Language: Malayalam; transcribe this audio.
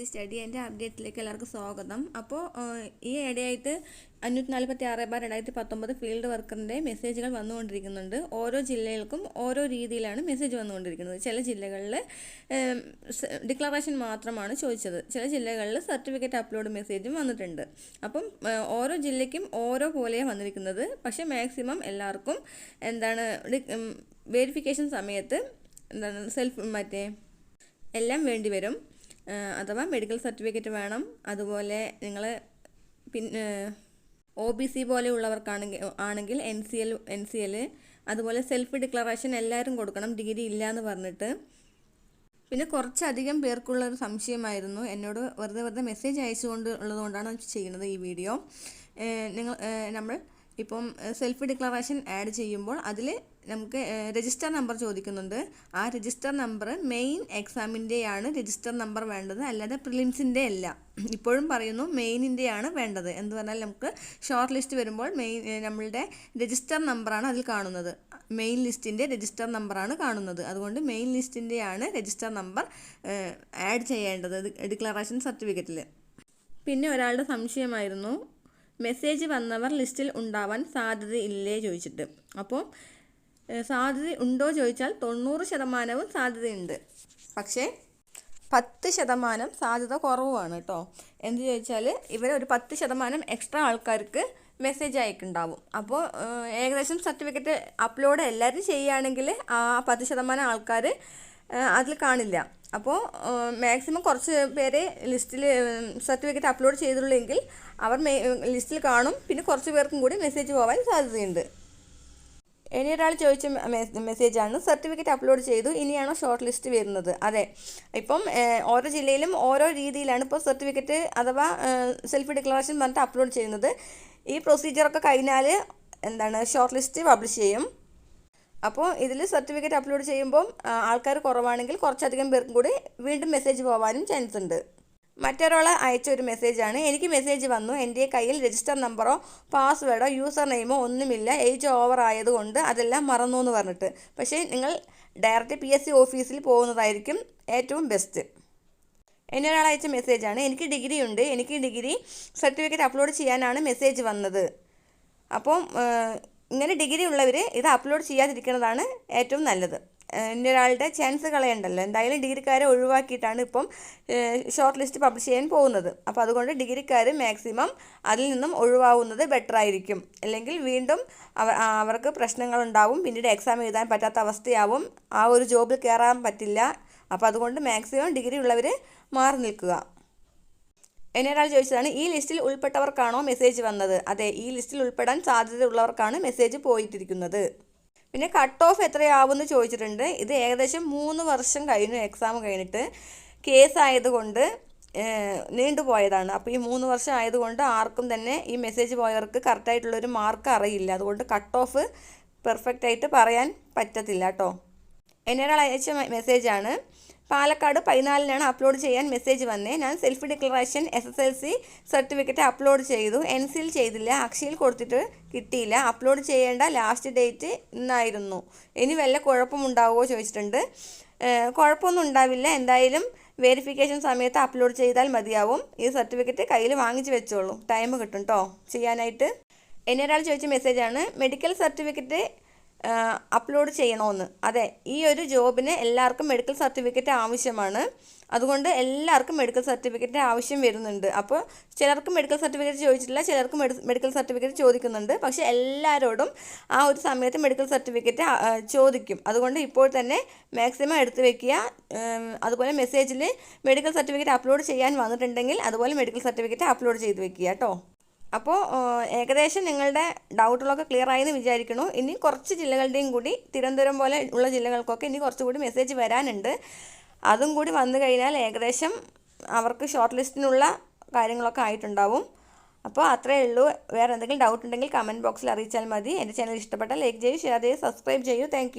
സ്റ്റഡി എന്റെ അപ്ഡേറ്റിലേക്ക് എല്ലാവർക്കും സ്വാഗതം. അപ്പോൾ ഈ ഇടയായിട്ട് അഞ്ഞൂറ്റി നാൽപ്പത്തി ആറ് ബാർ രണ്ടായിരത്തി പത്തൊമ്പത് ഫീൽഡ് വർക്കറിന്റെ മെസ്സേജുകൾ വന്നുകൊണ്ടിരിക്കുന്നുണ്ട്. ഓരോ ജില്ലകൾക്കും ഓരോ രീതിയിലാണ് മെസ്സേജ് വന്നുകൊണ്ടിരിക്കുന്നത്. ചില ജില്ലകളിൽ ഡിക്ലറേഷൻ മാത്രമാണ് ചോദിച്ചത്. ചില ജില്ലകളിൽ സർട്ടിഫിക്കറ്റ് അപ്ലോഡ് മെസ്സേജും വന്നിട്ടുണ്ട്. അപ്പം ഓരോ ജില്ലയ്ക്കും ഓരോ പോലെയാണ് വന്നിരിക്കുന്നത്. പക്ഷേ മാക്സിമം എല്ലാവർക്കും എന്താണ് വെരിഫിക്കേഷൻ സമയത്ത് എന്താണ് സെൽഫ് മറ്റേ എല്ലാം വേണ്ടി വരും. ആ, അഥവാ മെഡിക്കൽ സർട്ടിഫിക്കറ്റ് വേണം. അതുപോലെ നിങ്ങൾ പിന്നെ ഒ ബി സി പോലെയുള്ളവർക്കാണെങ്കിൽ ആണെങ്കിൽ N C L N C L അതുപോലെ സെൽഫ് ഡിക്ലറേഷൻ എല്ലാവരും കൊടുക്കണം. ഡിഗ്രി ഇല്ല എന്ന് പറഞ്ഞിട്ട്. പിന്നെ കുറച്ചധികം പേർക്കുള്ള ഒരു സംശയമായിരുന്നു. എന്നോട് വെറുതെ വെറുതെ മെസ്സേജ് അയച്ചുകൊണ്ട് ഉള്ളതുകൊണ്ടാണ് ചെയ്യുന്നത് ഈ വീഡിയോ. നിങ്ങൾ നമ്മൾ ഇപ്പം സെൽഫ് ഡിക്ലറേഷൻ ആഡ് ചെയ്യുമ്പോൾ അതിൽ നമുക്ക് രജിസ്റ്റർ നമ്പർ ചോദിക്കുന്നുണ്ട്. ആ രജിസ്റ്റർ നമ്പർ മെയിൻ എക്സാമിന്റെയാണ് രജിസ്റ്റർ നമ്പർ വേണ്ടത്. അല്ലാതെ പ്രിലിംസിന്റെ അല്ല ഇപ്പോഴും പറയുന്നു മെയിനിന്റെയാണ് വേണ്ടത്. എന്ന് പറഞ്ഞാൽ നമുക്ക് ഷോർട്ട് ലിസ്റ്റ് വരുമ്പോൾ മെയിൻ നമ്മളുടെ രജിസ്റ്റർ നമ്പറാണ് അതിൽ കാണുന്നത്. മെയിൻ ലിസ്റ്റിന്റെ രജിസ്റ്റർ നമ്പറാണ് കാണുന്നത്. അതുകൊണ്ട് മെയിൻ ലിസ്റ്റിന്റെയാണ് രജിസ്റ്റർ നമ്പർ ആഡ് ചെയ്യേണ്ടത്. ഡിക്ലറേഷൻ സർട്ടിഫിക്കറ്റിൽ പിന്നെ ഒരാളുടെ സംശയമായിരുന്നു. മെസ്സേജ് വന്നവർ ലിസ്റ്റിൽ ഉണ്ടാവാൻ സാധ്യതയില്ലേ ചോദിച്ചിട്ട്. അപ്പോൾ സാധ്യത ഉണ്ടോ ചോദിച്ചാൽ തൊണ്ണൂറ് ശതമാനവും സാധ്യതയുണ്ട്. പക്ഷേ പത്ത് ശതമാനം സാധ്യത കുറവുമാണ് കേട്ടോ എന്ത് ചോദിച്ചാൽ ഇവരെ ഒരു പത്ത് ശതമാനം എക്സ്ട്രാ ആൾക്കാർക്ക് മെസ്സേജ് അയക്കുണ്ടാവും അപ്പോൾ ഏകദേശം സർട്ടിഫിക്കറ്റ് അപ്ലോഡ് എല്ലാവരും ചെയ്യുകയാണെങ്കിൽ ആ പത്ത് ശതമാനം ആൾക്കാർ അതിൽ കാണില്ല. അപ്പോൾ മാക്സിമം കുറച്ച് പേരെ ലിസ്റ്റിൽ സർട്ടിഫിക്കറ്റ് അപ്ലോഡ് ചെയ്തിട്ടുള്ളെങ്കിൽ അവർ ലിസ്റ്റിൽ കാണും. പിന്നെ കുറച്ച് പേർക്കും കൂടി മെസ്സേജ് പോകാൻ സാധ്യതയുണ്ട്. ഇനി ഒരാൾ ചോദിച്ച മെസ്സേജ് മെസ്സേജാണ് സർട്ടിഫിക്കറ്റ് അപ്ലോഡ് ചെയ്തു. ഇനിയാണോ ഷോർട്ട് ലിസ്റ്റ് വരുന്നത്? അതെ. ഇപ്പം ഓരോ ജില്ലയിലും ഓരോ രീതിയിലാണ് ഇപ്പോൾ സർട്ടിഫിക്കറ്റ് അഥവാ സെൽഫ് ഡിക്ലറേഷൻ പറഞ്ഞിട്ട് അപ്ലോഡ് ചെയ്യുന്നത്. ഈ പ്രൊസീജിയറൊക്കെ കഴിഞ്ഞാൽ എന്താണ് ഷോർട്ട് ലിസ്റ്റ് പബ്ലിഷ് ചെയ്യും. അപ്പോൾ ഇതിൽ സർട്ടിഫിക്കറ്റ് അപ്ലോഡ് ചെയ്യുമ്പം ആൾക്കാർ കുറവാണെങ്കിൽ കുറച്ചധികം പേർക്കും കൂടി വീണ്ടും മെസ്സേജ് പോകാനും ചാൻസ് ഉണ്ട്. മറ്റൊരാൾ അയച്ച ഒരു മെസ്സേജാണ് എനിക്ക് മെസ്സേജ് വന്നു. എന്റെ കയ്യിൽ രജിസ്റ്റർ നമ്പറോ പാസ്വേഡോ യൂസർ നെയിമോ ഒന്നുമില്ല. ഏജ് ഓവർ ആയതുകൊണ്ട് അതെല്ലാം മറന്നു എന്ന് പറഞ്ഞിട്ട്. പക്ഷേ നിങ്ങൾ ഡയറക്റ്റ് പി എസ് സി ഓഫീസിൽ പോകുന്നതായിരിക്കും ഏറ്റവും ബെസ്റ്റ് എന്നെ ഒരാൾ അയച്ച മെസ്സേജാണ് എനിക്ക് ഡിഗ്രി ഉണ്ട്. എനിക്ക് ഡിഗ്രി സർട്ടിഫിക്കറ്റ് അപ്ലോഡ് ചെയ്യാനാണ് മെസ്സേജ് വന്നത്. അപ്പം ഇങ്ങനെ ഡിഗ്രി ഉള്ളവർ ഇത് അപ്ലോഡ് ചെയ്യാതിരിക്കുന്നതാണ് ഏറ്റവും നല്ലത്. ഇനി ഒരാളുടെ ചാൻസ് കളയണ്ടല്ലോ. എന്തായാലും ഡിഗ്രിക്കാരെ ഒഴിവാക്കിയിട്ടാണ് ഇപ്പം ഷോർട്ട് ലിസ്റ്റ് പബ്ലിഷ് ചെയ്യാൻ പോകുന്നത്. അപ്പോൾ അതുകൊണ്ട് ഡിഗ്രിക്കാർ മാക്സിമം അതിൽ നിന്നും ഒഴിവാവുന്നത് ബെറ്റർ ആയിരിക്കും. അല്ലെങ്കിൽ വീണ്ടും അവ അവർക്ക് പ്രശ്നങ്ങളുണ്ടാവും. പിന്നീട് എക്സാം എഴുതാൻ പറ്റാത്ത അവസ്ഥയാവും. ആ ഒരു ജോബിൽ കയറാൻ പറ്റില്ല. അപ്പോൾ അതുകൊണ്ട് മാക്സിമം ഡിഗ്രി ഉള്ളവർ മാറി നിൽക്കുക. എന്നെ ഒരാൾ ചോദിച്ചതാണ് ഈ ലിസ്റ്റിൽ ഉൾപ്പെട്ടവർക്കാണോ മെസ്സേജ് വന്നത്? അതെ ഈ ലിസ്റ്റിൽ ഉൾപ്പെടാൻ സാധ്യതയുള്ളവർക്കാണ് മെസ്സേജ് പോയിട്ടിരിക്കുന്നത്. പിന്നെ കട്ട് ഓഫ് എത്രയാവുമെന്ന് ചോദിച്ചിട്ടുണ്ട്. ഇത് ഏകദേശം മൂന്ന് വർഷം കഴിഞ്ഞു എക്സാം കഴിഞ്ഞിട്ട് കേസ് ആയതുകൊണ്ട് നീണ്ടുപോയതാണ് അപ്പോൾ ഈ മൂന്ന് വർഷം ആയതുകൊണ്ട് ആർക്കും തന്നെ ഈ മെസ്സേജ് പോയവർക്ക് കറക്റ്റായിട്ടുള്ളൊരു മാർക്ക് അറിയില്ല. അതുകൊണ്ട് കട്ട് ഓഫ് പെർഫെക്റ്റ് ആയിട്ട് പറയാൻ പറ്റത്തില്ല കേട്ടോ എന്നൊരാൾ അയച്ച മെസ്സേജാണ് പാലക്കാട് പതിനാലിനാണ് അപ്ലോഡ് ചെയ്യാൻ മെസ്സേജ് വന്നേ. ഞാൻ self declaration S S L C certificate upload ചെയ്തു. എൻ സിയിൽ ചെയ്തില്ല. അക്ഷയിൽ കൊടുത്തിട്ട് കിട്ടിയില്ല. അപ്ലോഡ് ചെയ്യേണ്ട ലാസ്റ്റ് ഡേറ്റ് ഇന്നായിരുന്നു. ഇനി വല്ല കുഴപ്പമുണ്ടാവുമോ ചോദിച്ചിട്ടുണ്ട്. കുഴപ്പമൊന്നും ഉണ്ടാവില്ല. എന്തായാലും വെരിഫിക്കേഷൻ സമയത്ത് അപ്ലോഡ് ചെയ്താൽ മതിയാവും. ഈ സർട്ടിഫിക്കറ്റ് കയ്യിൽ വാങ്ങിച്ച് വെച്ചോളൂ. ടൈം കിട്ടും കേട്ടോ ചെയ്യാനായിട്ട്. എന്നെ ഒരാൾ ചോദിച്ച മെസ്സേജാണ് മെഡിക്കൽ സർട്ടിഫിക്കറ്റ് അപ്ലോഡ് ചെയ്യണമെന്ന് അതെ ഈ ഒരു ജോബിന് എല്ലാവർക്കും മെഡിക്കൽ സർട്ടിഫിക്കറ്റ് ആവശ്യമാണ്. അതുകൊണ്ട് എല്ലാവർക്കും മെഡിക്കൽ സർട്ടിഫിക്കറ്റ് ആവശ്യം വരുന്നുണ്ട്. അപ്പോൾ ചിലർക്ക് മെഡിക്കൽ സർട്ടിഫിക്കറ്റ് ചോദിച്ചിട്ടില്ല ചിലർക്ക് മെഡിക്കൽ സർട്ടിഫിക്കറ്റ് ചോദിക്കുന്നുണ്ട്. പക്ഷേ എല്ലാവരോടും ആ ഒരു സമയത്ത് മെഡിക്കൽ സർട്ടിഫിക്കറ്റ് ചോദിക്കും. അതുകൊണ്ട് ഇപ്പോൾ തന്നെ മാക്സിമം എടുത്തു വെക്കുക. അതുപോലെ മെസ്സേജിൽ മെഡിക്കൽ സർട്ടിഫിക്കറ്റ് അപ്ലോഡ് ചെയ്യാൻ വന്നിട്ടുണ്ടെങ്കിൽ അതുപോലെ മെഡിക്കൽ സർട്ടിഫിക്കറ്റ് അപ്ലോഡ് ചെയ്ത് വെക്കുക കേട്ടോ. അപ്പോൾ ഏകദേശം നിങ്ങളുടെ ഡൗട്ടുകളൊക്കെ ക്ലിയർ ആയെന്ന് വിചാരിക്കണു ഇനി കുറച്ച് ജില്ലകളുടെയും കൂടി തിരുവനന്തപുരം പോലെ ഉള്ള ജില്ലകൾക്കൊക്കെ ഇനി കുറച്ചുകൂടി മെസ്സേജ് വരാനുണ്ട്. അതും കൂടി വന്നു കഴിഞ്ഞാൽ ഏകദേശം അവർക്ക് ഷോർട്ട് ലിസ്റ്റിനുള്ള കാര്യങ്ങളൊക്കെ ആയിട്ടുണ്ടാവും. അപ്പോൾ അത്രയേ ഉള്ളൂ. വേറെ എന്തെങ്കിലും ഡൗട്ട് ഉണ്ടെങ്കിൽ കമന്റ് ബോക്സിൽ അറിയിച്ചാൽ മതി. എന്റെ ചാനൽ ഇഷ്ടപ്പെട്ടാൽ ലൈക്ക് ചെയ്യൂ ഷെയർ ചെയ്യൂ സബ്സ്ക്രൈബ് ചെയ്യൂ. താങ്ക്